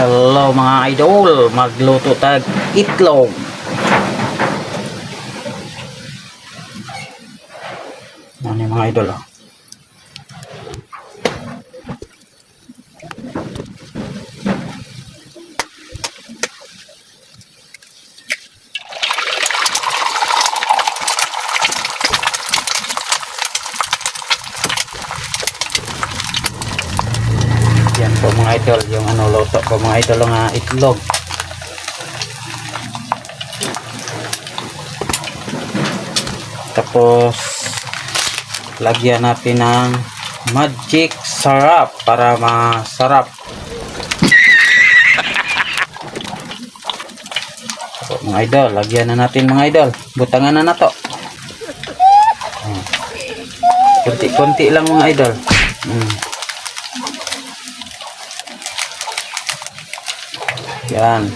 Hello mga idol, magluto tag itlog. Ano mga idol oh. Yan po mga idol, yung ano luto po mga idol nga itlog. Tapos lagyan natin ng magic sarap para masarap. So, mga idol, lagyan na natin mga idol. Butangan na na to. Hmm. Kunti-kunti lang mga idol. Hmm. Yan.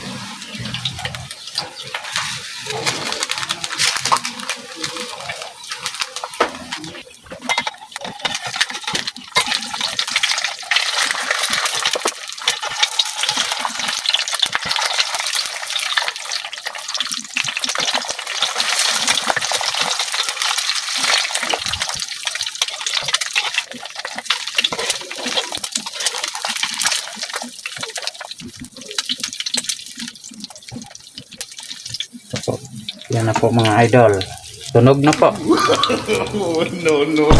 Yan na po mga idol. Tunog na po. Oh, no, no.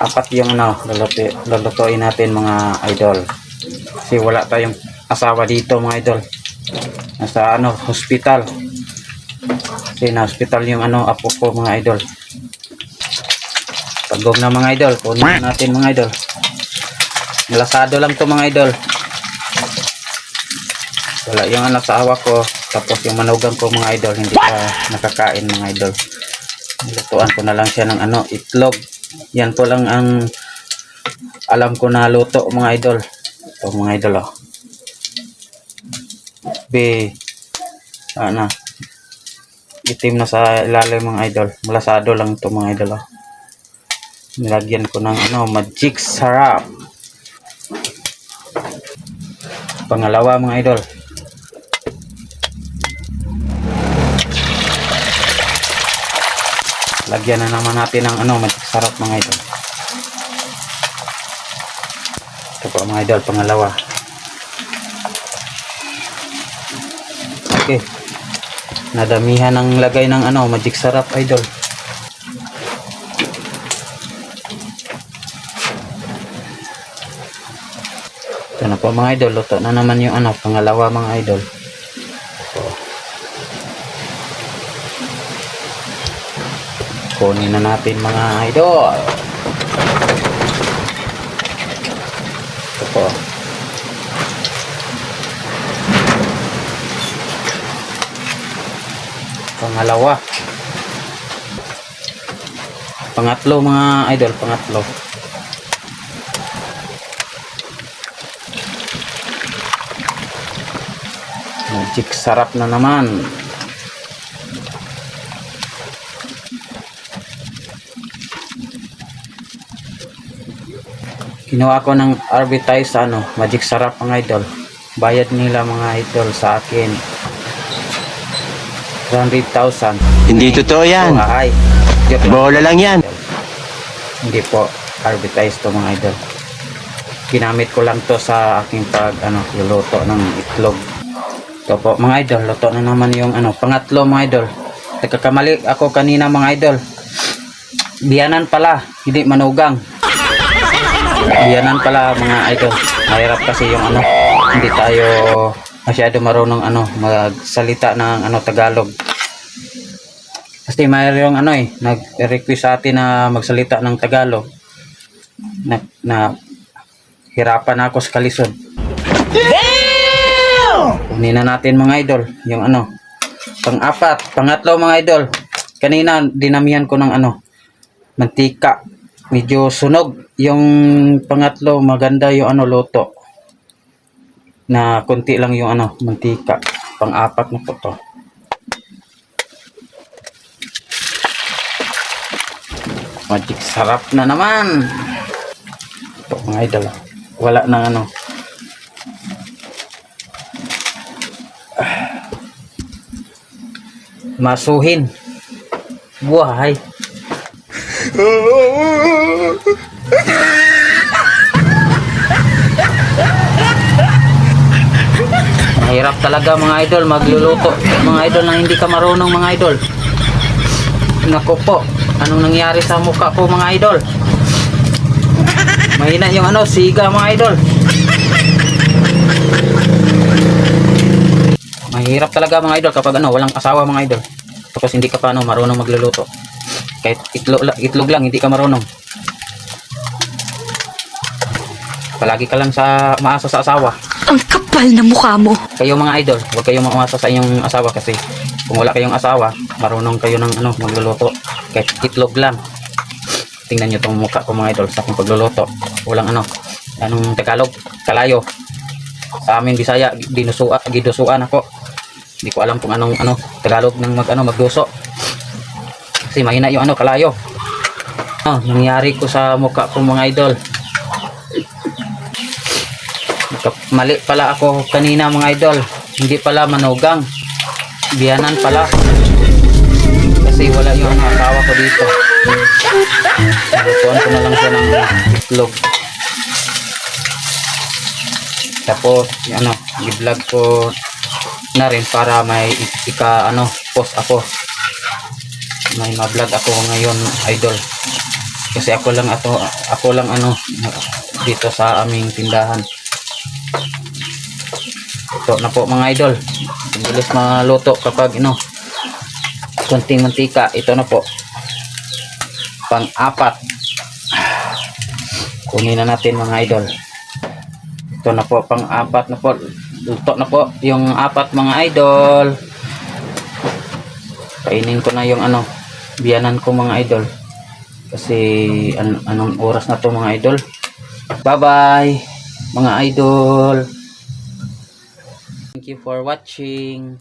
Apat yung ano, luluto, lulutuin natin mga idol. Kasi wala tayong asawa dito mga idol. Nasa ano, hospital. Kasi na hospital yung ano, apo ko mga idol. Pagom na mga idol, kunin na natin mga idol. Lasado lang to mga idol. Wala yung anak sa awa ko. Tapos yung manugang ko mga idol, hindi pa nakakain mga idol. Lutuan ko na lang siya ng ano, itlog. Yan po lang ang alam ko na luto mga idol. Ito mga idol oh. Be, ano, itim na sa ilalim mga idol. Malasado lang ito mga idol oh. Nilagyan ko ng ano, magic sarap. Pangalawa mga idol. Lagyan na naman natin ng ano, magic sarap mga idol. Ito po mga idol, pangalawa. Okay. Nadamihan ng lagay ng ano, magic sarap idol. Po mga idol, luto na naman yung ano, pangalawa mga idol. Kunin na natin mga idol. Ito po. Pangalawa. Pangatlo mga idol, pangatlo. Magic sarap na naman. Kinuha ko ng Arbitize ano, Magic Sarap mga idol. Bayad nila mga idol sa akin. 100,000. Hindi totoo yan. Oh, ay. Bola lang yan. Hindi po Arbitize to mga idol. Ginamit ko lang to sa aking pag ano, luluto ng itlog. Ito po mga idol, luto na naman yung ano, pangatlo mga idol. Nagkakamali ako kanina mga idol. Biyanan pala, hindi manugang. Biyanan pala mga idol. Mahirap kasi yung ano, hindi tayo masyado marunong ano, magsalita ng ano Tagalog. Kasi mayroon yung ano eh, nag-request sa atin na magsalita ng Tagalog. Na, na hirapan ako sa kalisod kunin natin mga idol yung ano pang-apat pangatlo mga idol. Kanina dinamihan ko ng ano mantika. Medyo sunog yung pangatlo maganda yung ano loto na konti lang yung ano mantika. Pang-apat na po to. Magic sarap na naman. Ito mga idol ah. wala nang ano. Masuhin. Buhay. Mahirap talaga mga idol magluluto. Mga idol na hindi ka marunong mga idol. Nako po, anong nangyari sa mukha ko mga idol? Mahina yung ano, siga mga idol. Mahirap talaga mga idol kapag ano, walang asawa mga idol. Tapos hindi ka pa ano, marunong magluluto. Kahit itlog, la- itlog lang, hindi ka marunong. Palagi ka lang sa maasa sa asawa. Ang kapal na mukha mo. Kayo mga idol, huwag kayong maumasa sa inyong asawa kasi kung wala kayong asawa, marunong kayo ng ano, magluluto. Kahit itlog lang. Tingnan nyo itong mukha ko mga idol sa aking pagluluto. Walang ano, anong Tagalog, kalayo. Sa amin Bisaya, dinusua, gidusuan ako. Hindi ko alam kung anong ano, Tagalog ng mag, ano, magduso. Kasi mahina yung ano, kalayo. Ah, nangyari ko sa mukha ko mga idol. Mali pala ako kanina mga idol. Hindi pala manugang. Biyanan pala. Kasi wala yung ano, asawa ko dito. Nalutuan ko na lang siya ng itlog. Tapos, ano, i-vlog ko na rin para may ika, ano, post ako. May ma-vlog ako ngayon, idol. Kasi ako lang ato, ako lang ano, dito sa aming tindahan. Ito na po mga idol. Bilis maluto kapag ino. Kunting mantika. Ito na po. Pang-apat. Kunin na natin mga idol. Ito na po. Pang-apat na po. Luto na po. Yung apat mga idol. Kainin ko na yung ano. Biyanan ko mga idol. Kasi an- anong oras na to mga idol. Bye-bye mga idol. Thank you for watching.